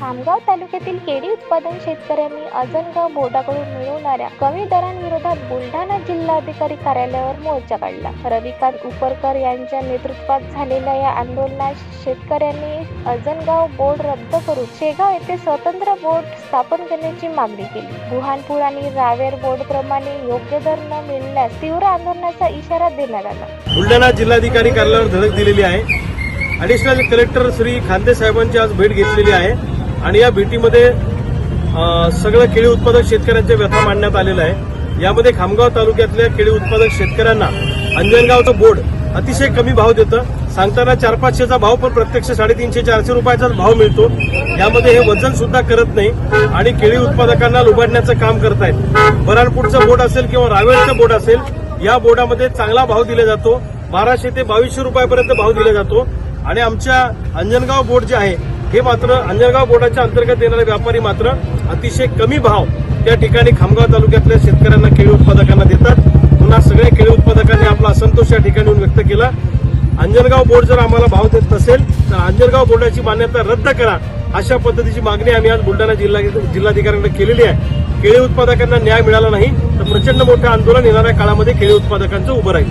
खामगाव तालुक्यातील केळी उत्पादन शेतकऱ्यांनी अजनगाव बोर्डाकडून मिळवणाऱ्या कमी दरांविरोधात बुलढाणा जिल्हाधिकारी कार्यालयावर मोर्चा काढला. रविकांत उपरकर यांच्या नेतृत्वात झालेल्या या आंदोलनात शेतकऱ्यांनी अजनगाव बोर्ड रद्द करून शेगाव येथे स्वतंत्र बोर्ड स्थापन करण्याची मागणी केली. बुहानपूर आणि रावेर बोर्ड प्रमाणे योग्य दर न मिळण्यास तीव्र आंदोलनाचा इशारा देण्यात आला. बुलढाणा जिल्हाधिकारी कार्यालयावर धडक दिलेली आहे. अडिशनल कलेक्टर श्री खांदे साहेबांची आज भेट घेतलेली आहे. आणि या भेटीमध्ये सगळं केळी उत्पादक शेतकऱ्यांच्या व्यथा मांडण्यात आलेला आहे. यामध्ये खामगाव तालुक्यातल्या केळी उत्पादक शेतकऱ्यांना अंजनगावचं बोर्ड अतिशय कमी भाव देतं. सांगताना चार पाचशेचा भाव पण प्रत्यक्ष साडेतीनशे चारशे रुपयाचाच भाव मिळतो. यामध्ये हे वजन सुद्धा करत नाही आणि केळी उत्पादकांना लुबाडण्याचं काम करतायत. बराणपूरचं बोर्ड असेल किंवा रावेरचं बोर्ड असेल या बोर्डामध्ये चांगला भाव दिला जातो. बाराशे ते बावीसशे रुपयापर्यंत भाव दिला जातो. आणि आमच्या अंजनगाव बोर्ड जे आहे हे मात्र अंजनगाव बोर्डाच्या अंतर्गत येणारे व्यापारी मात्र अतिशय कमी भाव त्या ठिकाणी खामगाव तालुक्यातल्या शेतकऱ्यांना केळी उत्पादकांना देतात. पुन्हा सगळ्या केळी उत्पादकांनी आपला असंतोष या ठिकाणी व्यक्त केला. अंजनगाव बोर्ड जर आम्हाला भाव देत नसेल तर अंजनगाव बोर्डाची मान्यता रद्द करा अशा पद्धतीची मागणी आम्ही आज बुलढाणा जिल्हा जिल्हाधिकाऱ्यांना केलेली आहे. केळी उत्पादकांना न्याय मिळाला नाही तर प्रचंड मोठं आंदोलन येणाऱ्या काळामध्ये केळी उत्पादकांचं उभं राहील.